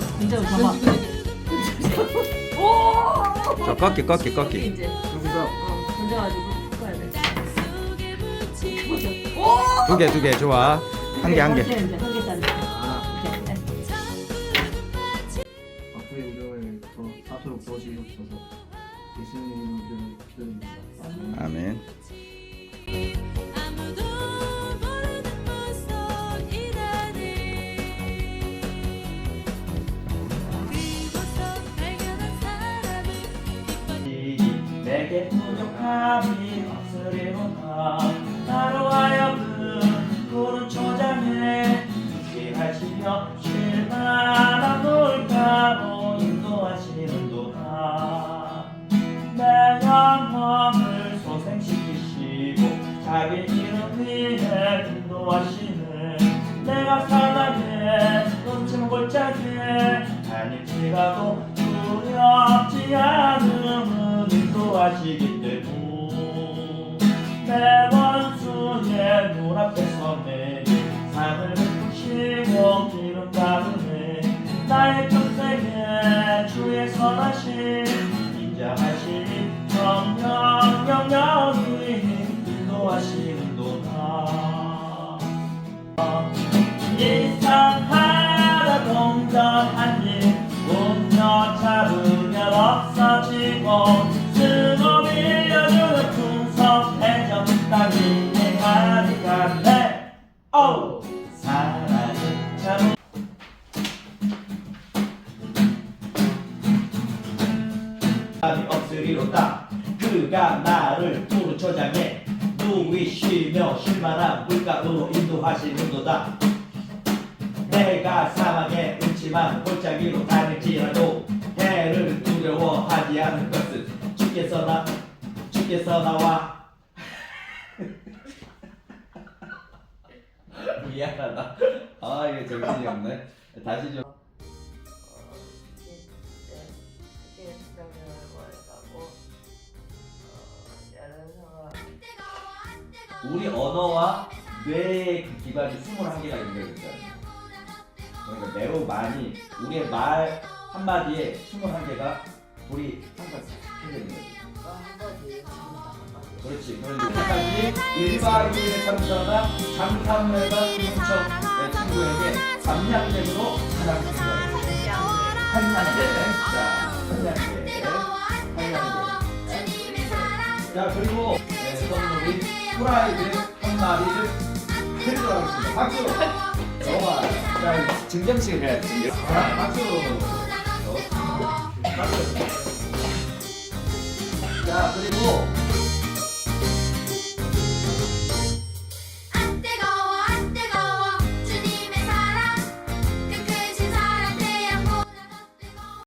진짜 진짜 봐봐. 오. 자 꺾기 꺾기 꺾기. 이제 여기서 어, 던져가지고 돼. 오. 두 개 두 개 좋아. 한 개 한 개. 이제 한 개 짜리. 아, 이렇게. 앞으로의 우정을 더 사토록 도와주시옵소서 예수님의 이름으로 기도드립니다. 아멘. 아멘. 내게 부족함이 없으리로다 나로 하여금 푸른 초장에 있게 하시며 실만한 물가로 인도하시는 도다 내 영혼을 소생시키시고 자기 이름 위에 인도하시는 내가 사랑 내 원수의 눈앞에서 내 삶을 베푸시고 기름 바르네. 나의 평생에 주의 선하심 인자하심 정령 영영이 인도하시는 도다. 이상하다 동전한 일 운명 잡으면 없어지고 참 사람이 없으리로다. 그가 나를 푸른 초장에 누이시며 실만한 물가로 인도하시는도다. 내가 사망의 음침한 골짜기로 다닐지라도 해를 두려워하지 않을 것은 주께서 나 주께서 나와 미안하다 아 이게 정신이 없네 다시 좀 우리 언어와 뇌의 그 기관이 21개가 연결돼 있잖아요. 그러니까 매우 많이 우리의 말 한마디에 21개가 우리 항상 해되는 거지. 그렇지. 그런데 한가지 1박 2일의 참사가 장탐회가 인천 내 친구에게 하나를 준 거예요. 한량제. 자, 한량제. 한량제. 자, 그리고 네, 선물이 프라이드 한 마리를 드리도록 하겠습니다. 박수! 좋아요. 자, 증정식을 해야지. 자, 박수! 박수! 자, 그리고